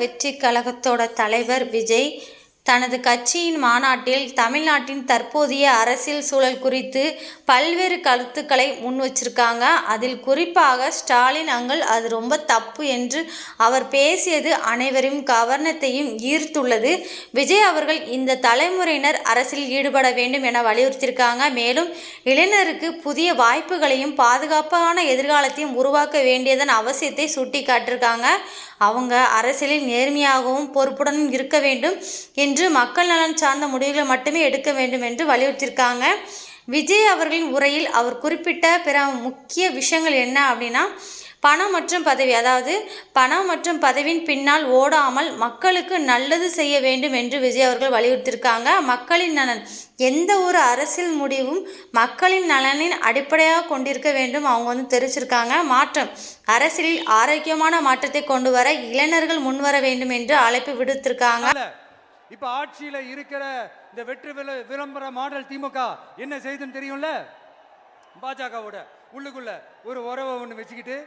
வெற்றி கழகத்தோட தலைவர் விஜய் தனது கட்சியின் மாநாட்டில் தமிழ்நாட்டின் தற்போதைய அரசியல் சூழல் குறித்து பல்வேறு கருத்துக்களை முன் வச்சிருக்காங்க. அதில் குறிப்பாக ஸ்டாலின் அங்கள் அது ரொம்ப தப்பு என்று அவர் பேசியது அனைவரையும் கவனத்தையும் ஈர்த்துள்ளது. விஜய் அவர்கள் இந்த தலைமுறையினர் அரசியல் ஈடுபட வேண்டும் என வலியுறுத்தியிருக்காங்க. மேலும் இளைஞருக்கு புதிய வாய்ப்புகளையும் பாதுகாப்பான எதிர்காலத்தையும் உருவாக்க வேண்டியதன் அவசியத்தை சுட்டி காட்டியிருக்காங்க அவங்க அரசியலில் நேர்மையாகவும் பொறுப்புடனும் இருக்க வேண்டும் என்று மக்கள் நலன் சார்ந்த முடிவுகளை மட்டுமே எடுக்க வேண்டும் என்று வலியுறுத்தியிருக்காங்க. விஜய் அவர்களின் உரையில் அவர் குறிப்பிட்ட பிற முக்கிய விஷயங்கள் என்ன அப்படின்னா பணம் மற்றும் பதவி அதாவது பணம் மற்றும் பதவியின் பின்னால் ஓடாமல் மக்களுக்கு நல்லது செய்ய வேண்டும் என்று விஜய் அவர்கள் வலியுறுத்தியிருக்காங்க. மக்களின் நலன். எந்த ஒரு அரசியல் முடிவும் மக்களின் நலனின் அடிப்படையாக கொண்டிருக்க வேண்டும் அவங்க வந்து தெரிவிச்சிருக்காங்க. மாற்றம். அரசியலில் ஆரோக்கியமான மாற்றத்தை கொண்டு வர இளைஞர்கள் முன்வர வேண்டும் என்று அழைப்பு விடுத்திருக்காங்க. இப்ப ஆட்சியில இருக்கிற இந்த வெற்றி விள- விளம்பர மாடல் திமுக என்ன செய்துன்னு தெரியும்ல? பாஜகவோட உள்ளுக்குள்ள ஒரு உறவை ஒன்று வச்சுக்கிட்டு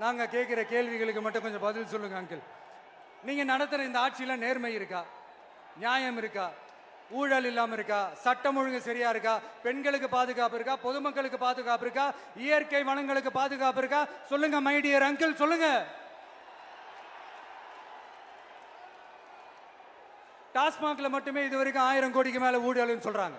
நாங்க கேட்குற கேள்விகளுக்கு மட்டும் கொஞ்சம் பதில் சொல்லுங்க அங்கிள் நீங்க நடத்துற இந்த ஆட்சியில நேர்மை இருக்கா? நியாயம் இருக்கா? ஊழல் இல்லாம இருக்கா? சட்டம் ஒழுங்கு சரியா இருக்கா? பெண்களுக்கு பாதுகாப்பு இருக்கா? பொதுமக்களுக்கு பாதுகாப்பு இருக்கா? இயற்கை வளங்களுக்கு பாதுகாப்பு இருக்கா? சொல்லுங்க மைடியர் அங்கிள் சொல்லுங்க. டாஸ்மாக்ல மட்டுமே இது வரைக்கும் ஆயிரம் கோடிக்கு மேல ஊழல்னு சொல்றாங்க.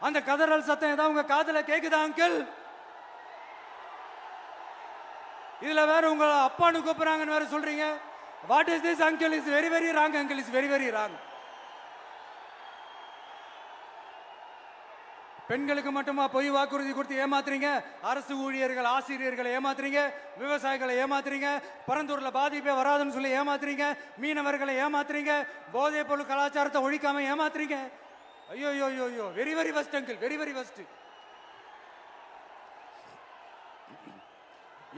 அந்த கதறல் சத்தம் ஏதாவது உங்க காதல கேக்குதா அங்கிள் இதுல வேற உங்க அப்பான்னு கூப்பிடுறாங்கன்னு வேற சொல்றீங்க. What is this uncle is very very wrong uncle is very very wrong பெண்களுக்கு மட்டுமா பொய் வாக்குறுதி கொடுத்து ஏமாத்துறீங்க? அரசு ஊழியர்கள் ஆசிரியர்களை ஏமாத்துறீங்க? விவசாயிகளை ஏமாத்துறீங்க? பரந்தூர்ல பாதிப்பே வராதுன்னு சொல்லி ஏமாத்துறீங்க? மீனவர்களை ஏமாத்துறீங்க? போதைப் பொருள் கலாச்சாரத்தை ஒழிக்காம ஏமாத்துறீங்க? ஐயோ ஐயோ ஐயோ ஐயோ very very fast uncle very very fast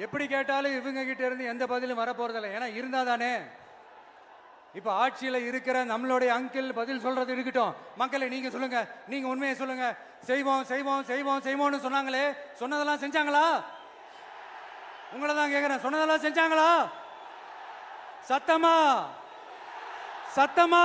எப்படி கேட்டாலும் இவங்க கிட்ட இருந்து எந்த பதிலும் வரப்போறதில்லை. ஏன்னா இருந்தா தானே இப்போ ஆட்சியில் இருக்கிற நம்மளுடைய அங்கிள் பதில் சொல்றது இருக்கட்டும். மக்களை நீங்க சொல்லுங்க. நீங்க உண்மையை சொல்லுங்க. செய்வோம் செய்வோம் செய்வோம் செய்வோம்னு சொன்னாங்களே. சொன்னதெல்லாம் செஞ்சாங்களா? உங்களை தான் கேட்குறேன் சொன்னதெல்லாம் செஞ்சாங்களா? சத்தமா? சத்தமா?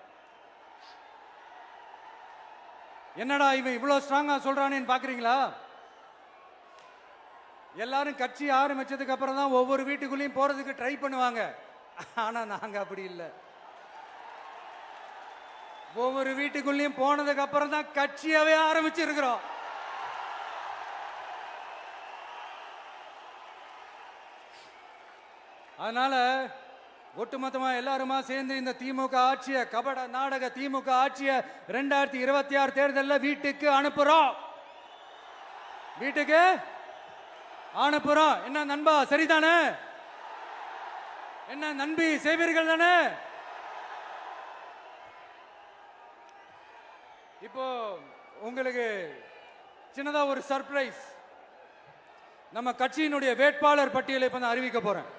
என்னடா இவன் இவ்வளோ ஸ்ட்ராங்காக சொல்றானேன்னு பார்க்குறீங்களா எல்லாரும் கட்சி ஆரம்பித்ததுக்கு அப்புறம் தான் ஒவ்வொரு வீட்டுக்குள்ளேயும் போகிறதுக்கு ட்ரை பண்ணுவாங்க. ஆனால் நாங்கள் அப்படி இல்லை. ஒவ்வொரு வீட்டுக்குள்ளேயும் போனதுக்கு அப்புறம் தான் கட்சியாவே ஆரம்பிச்சிருக்கிறோம். அதனால ஒட்டுமொத்தமா எல்லாருமா சேர்ந்து இந்த திமுக ஆட்சிய கபட நாடக திமுக ஆட்சிய ரெண்டாயிரத்தி இருபத்தி ஆறு தேர்தலில் வீட்டுக்கு அனுப்புறோம். வீட்டுக்கு அனுப்புறோம். என்ன நண்பா சரிதானே? என்ன நண்பி செய்வீர்கள் தானே? இப்போ உங்களுக்கு சின்னதா ஒரு சர்ப்ரைஸ் நம்ம கட்சியினுடைய வேட்பாளர் பட்டியலை இப்போ நான் அறிவிக்க போறேன்.